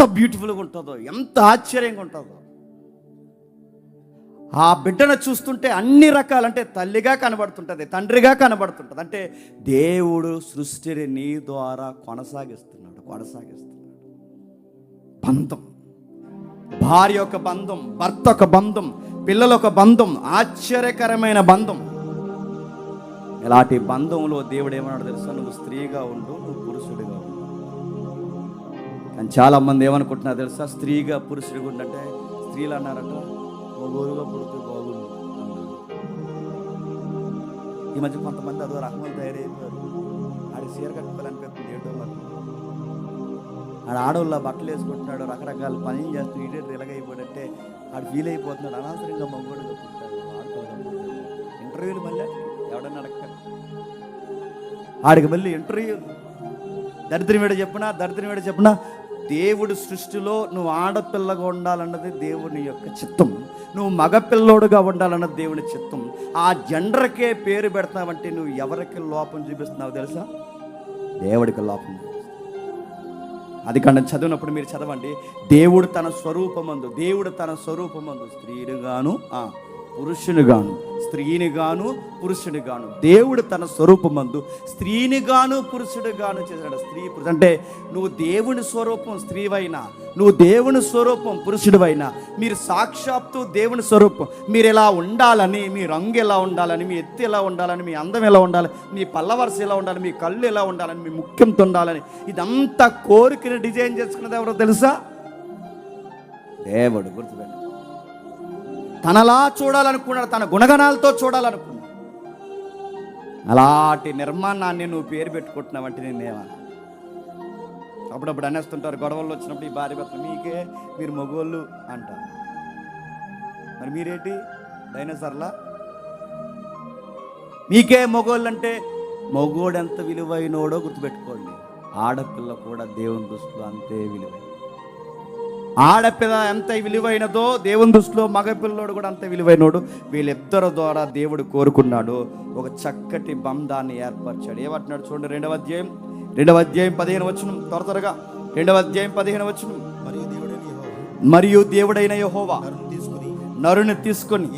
ఎంత బ్యూటిఫుల్గా ఉంటుందో ఎంత ఆశ్చర్యంగా ఉంటుందో. ఆ బిడ్డను చూస్తుంటే అన్ని రకాలు అంటే తల్లిగా కనబడుతుంటుంది తండ్రిగా కనబడుతుంటుంది. అంటే దేవుడు సృష్టిని నీ ద్వారా కొనసాగిస్తున్నాడు కొనసాగిస్తున్నాడు. బంధం. భార్య ఒక బంధం భర్త ఒక బంధం పిల్లల ఒక బంధం ఆశ్చర్యకరమైన బంధం. ఇలాంటి బంధంలో దేవుడు ఏమన్నాడు తెలుసా? నువ్వు స్త్రీగా ఉండు నువ్వు పురుషుడిగా ఉండు. కానీ చాలా మంది ఏమనుకుంటున్నారు తెలుసా? స్త్రీగా పురుషుడిగా ఉండంటే స్త్రీలు అన్నారట. మగోరుగా పుడితే అన్నారు ఈ మధ్య కొంతమంది అదో రకమైన తయారైపోయారు. ఆడి చీర కట్టుకోవాలనిపిస్తుంది ఏంటో మరి ఆడ ఆడవాళ్ళ బట్టలు వేసుకుంటున్నాడు రకరకాల పని చేస్తూ ఇడే ఇలాగైపోయాడంటే ఆడు ఫీల్ అయిపోతున్నాడు. అనవసరంగా మగోడుగా పుట్టాడు. ఇంటర్వ్యూలు మళ్ళీ ఎవడన్నా అడగ ఆడికి మళ్ళీ ఇంటర్వ్యూ దరిద్రం వీడ చెప్పినా దరిద్రం వీడ చెప్పినా దేవుడి సృష్టిలో నువ్వు ఆడపిల్లగా ఉండాలన్నది దేవుని యొక్క చిత్తం. నువ్వు మగపిల్లోడుగా ఉండాలన్నది దేవుని చిత్తం. ఆ జెండర్కే పేరు పెడతావంటే నువ్వు ఎవరికి లోపం చూపిస్తున్నావు తెలుసా? దేవుడికి లోపం అది కన్నా చదివినప్పుడు మీరు చదవండి. దేవుడు తన స్వరూపమందు దేవుడు తన స్వరూపమందు స్త్రీలుగాను ఆ, పురుషునిగాను. స్త్రీనిగాను పురుషునిగాను. దేవుడు తన స్వరూపమందు స్త్రీనిగాను పురుషుడిగాను చేశాడు. స్త్రీ పురుషుడు అంటే నువ్వు దేవుని స్వరూపం స్త్రీవైనా నువ్వు దేవుని స్వరూపం పురుషుడివైనా మీరు సాక్షాత్తు దేవుని స్వరూపం. మీరు ఎలా ఉండాలని మీ రంగు ఎలా ఉండాలని మీ ఎత్తు ఎలా ఉండాలని మీ అందం ఎలా ఉండాలి మీ పల్లవరస ఎలా ఉండాలి మీ కళ్ళు ఎలా ఉండాలని మీ ముఖ్యంతో ఉండాలని ఇదంతా కోరికని డిజైన్ చేసుకున్నది ఎవరో తెలుసా? దేవుడు గుర్తుపెట్టు. తనలా చూడాలనుకున్నాడు తన గుణగణాలతో చూడాలనుకున్నాడు. అలాంటి నిర్మాణాన్ని నువ్వు పేరు పెట్టుకుంటున్నావంటే నేనేమా అప్పుడప్పుడు అనేస్తుంటారు గొడవలు వచ్చినప్పుడు ఈ భార్య భర్త మీకే మీరు మగోళ్ళు అంటారు. మరి మీరేంటి? డైనోసార్లా? మీకే మగోళ్ళు అంటే మగోడు ఎంత విలువైనోడో గుర్తుపెట్టుకోండి. ఆడపిల్ల కూడా దేవుని దృష్టిలో అంతే విలువైన ఆడపిల్ల ఎంత విలువైనదో దేవుని దృష్టిలో మగపిల్లోడు కూడా అంత విలువైనోడు. వీళ్ళిద్దరి ద్వారా దేవుడు కోరుకున్నాడు. ఒక చక్కటి బంధాన్ని ఏర్పరిచాడు. ఏమంటున్నాడు చూడండి రెండవ అధ్యాయం. రెండవ అధ్యాయం పదిహేను వచ్చును త్వర త్వరగా. రెండవ అధ్యాయం పదిహేను వచ్చును మరియు దేవుడని యెహోవా నరుని తీసుకుని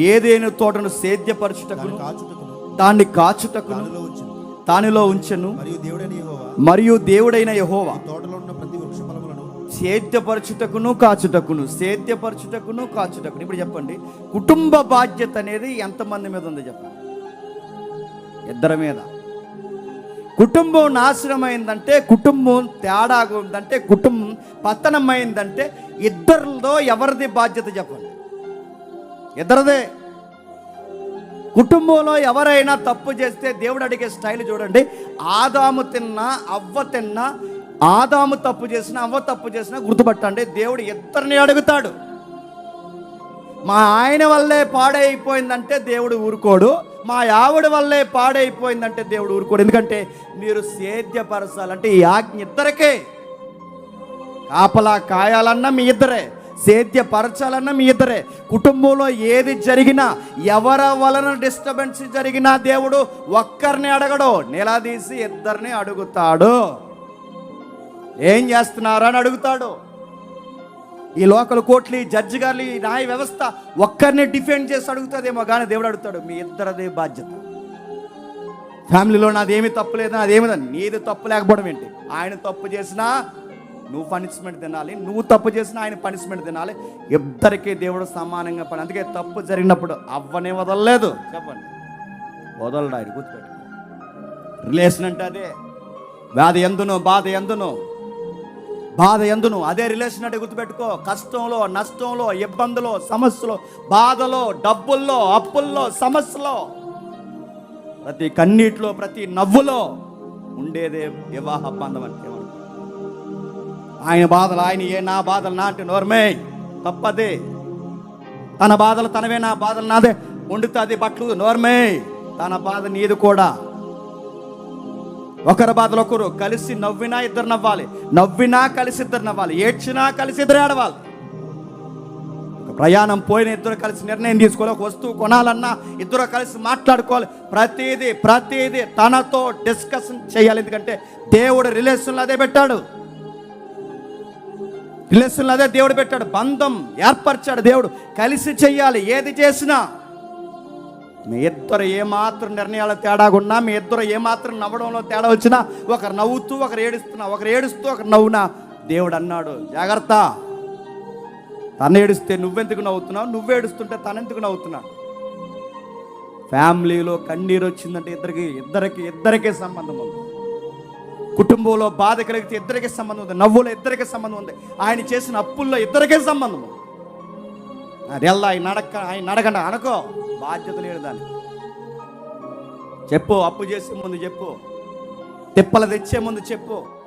ఏదేని తోటను సేద్యపరచుటకును? కాచుటకును. దాన్ని ఉంచింది దానిలో ఉంచెను. మరియు దేవుడని యెహోవా సేద్యపరచుటకును కాచుటకును సేద్యపరచుటకును కాచుటకును. ఇప్పుడు చెప్పండి కుటుంబ బాధ్యత అనేది ఎంతమంది మీద ఉంది చెప్పండి? ఇద్దరి మీద. కుటుంబం నాశనమైందంటే కుటుంబం తేడాగా ఉందంటే కుటుంబం పతనమైందంటే ఇద్దరిలో ఎవరిది బాధ్యత చెప్పండి? ఇద్దరిదే. కుటుంబంలో ఎవరైనా తప్పు చేస్తే దేవుడు అడిగే స్టైల్ చూడండి. ఆదాము తిన్నా అవ్వ తిన్నా ఆదాము తప్పు చేసినా అవ్వ తప్పు చేసినా గుర్తుపట్టండి దేవుడు ఇద్దరిని అడుగుతాడు. మా ఆయన వల్లే పాడైపోయిందంటే దేవుడు ఊరుకోడు మా ఆవిడ వల్లే పాడైపోయిందంటే దేవుడు ఊరుకోడు. ఎందుకంటే మీరు సేద్యపరచాలంటే ఈ ఆజ్ఞ ఇద్దరికే. కాపలా కాయాలన్నా మీ ఇద్దరే సేద్యపరచాలన్నా మీ ఇద్దరే. కుటుంబంలో ఏది జరిగినా ఎవరి వలన డిస్టర్బెన్స్ జరిగినా దేవుడు ఒక్కరిని అడగడు నిలదీసి ఇద్దరిని అడుగుతాడు. ఏం చేస్తున్నారా అని అడుగుతాడు. ఈ లోకల్ కోర్టులు ఈ జడ్జి గారు ఈ న్యాయ వ్యవస్థ ఒక్కరిని డిఫెండ్ చేసి అడుగుతుందేమో కానీ దేవుడు అడుగుతాడు మీ ఇద్దరదే బాధ్యత. ఫ్యామిలీలో నాదేమి తప్పు లేదు నాదేమి నీది తప్పు లేకపోవడం ఏంటి? ఆయన తప్పు చేసినా నువ్వు పనిష్మెంట్ తినాలి నువ్వు తప్పు చేసినా ఆయన పనిష్మెంట్ తినాలి. ఇద్దరికీ దేవుడు సమానంగా పని అందుకే తప్పు జరిగినప్పుడు అవ్వనే వదలలేదు. చెప్పండి. వదలడు ఆయన గుర్తుపెట్టు రిలేషన్ అంటే అదే. వ్యాధి ఎందును బాధ ఎందును బాధ ఎందును? అదే రిలేషన్ అంటే గుర్తుపెట్టుకో. కష్టంలో నష్టంలో ఇబ్బందులో సమస్యలో బాధలో డబ్బుల్లో అప్పుల్లో సమస్యలో. ప్రతి కన్నీటిలో ప్రతి నవ్వులో ఉండేదే వివాహ బంధం అంటే ఆయన బాధలు ఆయన ఏ నా బాధలు నా అంటే నోర్మే. తప్పదే. తన బాధలు తనవే నా బాధలు నాదే. వండుతుంది బట్లు నోర్మే. తన బాధ నీది కూడా. ఒకరి బాధలు ఒకరు కలిసి నవ్వినా ఇద్దరు నవ్వాలి. నవ్వినా కలిసి ఇద్దరు నవ్వాలి. ఏడ్చినా కలిసి ఇద్దరు ఏడవాలి. ప్రయాణం పోయిన ఇద్దరు కలిసి నిర్ణయం తీసుకోవాలి. ఒక వస్తువు కొనాలన్నా ఇద్దరు కలిసి మాట్లాడుకోవాలి. ప్రతిదీ ప్రతిదీ తనతో డిస్కషన్ చేయాలి. ఎందుకంటే దేవుడు రిలేషన్లో అదే పెట్టాడు. రిలేషన్లు అదే దేవుడు పెట్టాడు. బంధం ఏర్పరిచాడు దేవుడు. కలిసి చెయ్యాలి. ఏది చేసినా మీ ఇద్దరు ఏమాత్రం నిర్ణయాలు తేడాకున్నా మీ ఇద్దరు ఏమాత్రం నవ్వడంలో తేడా వచ్చినా ఒకరు నవ్వుతూ ఒకరు ఏడుస్తున్నా ఒకరు ఏడుస్తూ ఒకరు నవ్వునా దేవుడు అన్నాడు. జాగ్రత్త. తను ఏడిస్తే నువ్వెందుకు నవ్వుతున్నావు? నువ్వు ఏడుస్తుంటే తనెందుకు నవ్వుతున్నావు ఫ్యామిలీలో కన్నీరు వచ్చిందంటే ఇద్దరికి ఇద్దరికి ఇద్దరికే సంబంధం ఉంది. కుటుంబంలో బాధ కలిగితే ఇద్దరికే సంబంధం ఉంది. నవ్వులో ఇద్దరికే సంబంధం ఉంది. ఆయన చేసిన అప్పుల్లో ఇద్దరికే సంబంధం ఉంది. రెల్ల ఆయన నడక ఆయన నడకండి అనుకో. బాధ్యత లేడు దాన్ని. చెప్పు అప్పు చేసే ముందు చెప్పు. తిప్పలు తెచ్చే ముందు చెప్పు.